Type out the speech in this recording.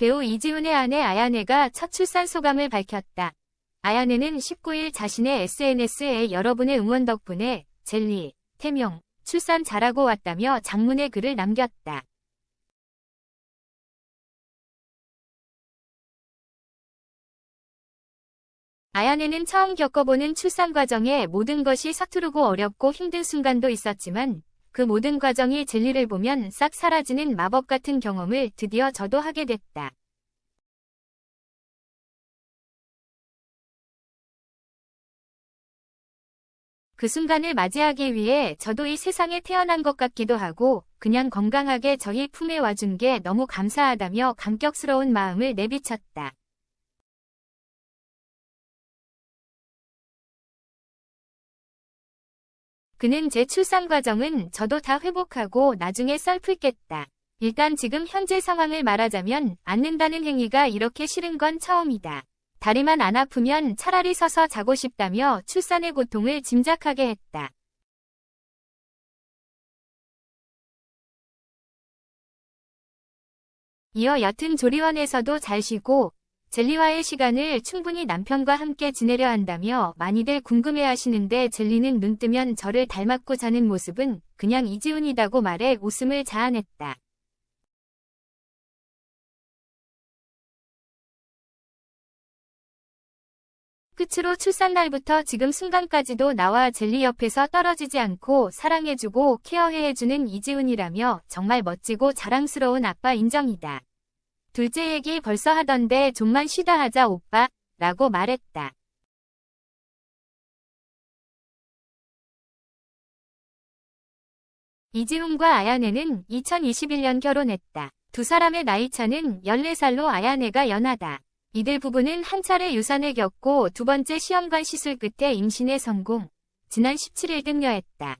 배우 이지훈의 아내 아야네가 첫 출산 소감을 밝혔다. 아야네는 19일 자신의 SNS에 여러분의 응원 덕분에 젤리, 태명, 출산 잘하고 왔다며 장문의 글을 남겼다. 아야네는 처음 겪어보는 출산 과정에 모든 것이 서투르고 어렵고 힘든 순간도 있었지만 그 모든 과정이 젤리를 보면 싹 사라지는 마법 같은 경험을 드디어 저도 하게 됐다. 그 순간을 맞이하기 위해 저도 이 세상에 태어난 것 같기도 하고 그냥 건강하게 저희 품에 와준 게 너무 감사하다며 감격스러운 마음을 내비쳤다. 그는 제 출산 과정은 저도 다 회복하고 나중에 썰 풀겠다. 일단 지금 현재 상황을 말하자면 앉는다는 행위가 이렇게 싫은 건 처음이다. 다리만 안 아프면 차라리 서서 자고 싶다며 출산의 고통을 짐작하게 했다. 이어 옅은 조리원에서도 잘 쉬고 젤리와의 시간을 충분히 남편과 함께 지내려 한다며 많이들 궁금해하시는데 젤리는 눈 뜨면 저를 닮았고 자는 모습은 그냥 이지훈이다고 말해 웃음을 자아냈다. 끝으로 출산 날부터 지금 순간까지도 나와 젤리 옆에서 떨어지지 않고 사랑해주고 케어해주는 이지훈이라며 정말 멋지고 자랑스러운 아빠 인정이다. 둘째 얘기 벌써 하던데 좀만 쉬다 하자 오빠 라고 말했다. 이지훈과 아야네는 2021년 결혼했다. 두 사람의 나이차는 14살로 아야네가 연하다. 이들 부부는 한 차례 유산을 겪고 두 번째 시험관 시술 끝에 임신에 성공. 지난 17일 등려했다.